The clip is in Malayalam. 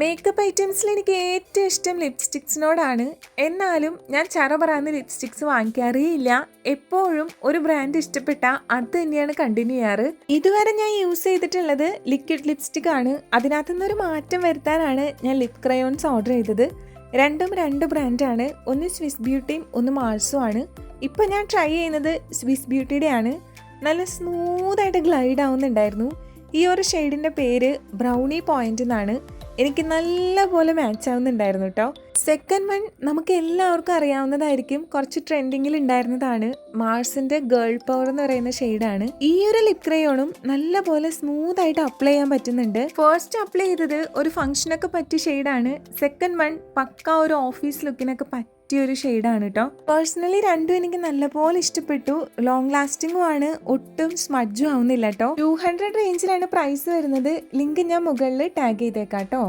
മേക്കപ്പ് ഐറ്റംസിൽ എനിക്ക് ഏറ്റവും ഇഷ്ടം ലിപ്സ്റ്റിക്സിനോടാണ് എന്നാലും ഞാൻ ചറ പറയുന്ന ലിപ്സ്റ്റിക്സ് വാങ്ങിക്കാറേയില്ല. എപ്പോഴും ഒരു ബ്രാൻഡ് ഇഷ്ടപ്പെട്ട അത് തന്നെയാണ് കണ്ടിന്യൂ ചെയ്യാറ്. ഇതുവരെ ഞാൻ യൂസ് ചെയ്തിട്ടുള്ളത് ലിക്വിഡ് ലിപ്സ്റ്റിക് ആണ്. അതിനകത്തു നിന്നൊരു മാറ്റം വരുത്താനാണ് ഞാൻ ലിപ് ക്രയോൺസ് ഓർഡർ ചെയ്തത്. രണ്ടും രണ്ട് ബ്രാൻഡാണ് ഒന്ന് സ്വിസ് ബ്യൂട്ടിയും ഒന്ന് മാൾസും ആണ്. ഇപ്പം ഞാൻ ട്രൈ ചെയ്യുന്നത് സ്വിസ് ബ്യൂട്ടിയുടെ ആണ് നല്ല സ്മൂത്തായിട്ട് ഗ്ലൈഡ് ആവുന്നുണ്ടായിരുന്നു. ഈ ഒരു ഷെയ്ഡിന്റെ പേര് ബ്രൗണി പോയിന്റ് എന്നാണ്. എനിക്ക് നല്ല പോലെ മാച്ച് ആവുന്നുണ്ടായിരുന്നു കേട്ടോ സെക്കൻഡ് വൺ നമുക്ക് എല്ലാവർക്കും അറിയാവുന്നതായിരിക്കും. കുറച്ച് ട്രെൻഡിങ്ങിൽ ഉണ്ടായിരുന്നതാണ് മാർസിന്റെ ഗേൾ പവർ എന്ന് പറയുന്ന ഷെയ്ഡാണ് ഈ ഒരു ലിപ് ക്രയോണും നല്ല പോലെ സ്മൂത്ത് ആയിട്ട് അപ്ലൈ ചെയ്യാൻ പറ്റുന്നുണ്ട്. ഫസ്റ്റ് അപ്ലൈ ചെയ്തത് ഒരു ഫംഗ്ഷനൊക്കെ പറ്റിയ ഷെയ്ഡാണ് സെക്കൻഡ് വൺ പക്ക ഒരു ഓഫീസ് ലുക്കിനൊക്കെ പറ്റിയ ഒരു ഷെയ്ഡാണ് കേട്ടോ പേഴ്സണലി രണ്ടും എനിക്ക് നല്ലപോലെ ഇഷ്ടപ്പെട്ടു. ലോങ് ലാസ്റ്റിംഗും ആണ് ഒട്ടും സ്മഡ്ജും ആവുന്നില്ല കേട്ടോ ടു ഹൺഡ്രഡ് റേഞ്ചിലാണ് പ്രൈസ് വരുന്നത്. ലിങ്ക് ഞാൻ മുകളിൽ ടാഗ് ചെയ്തേക്കാം കേട്ടോ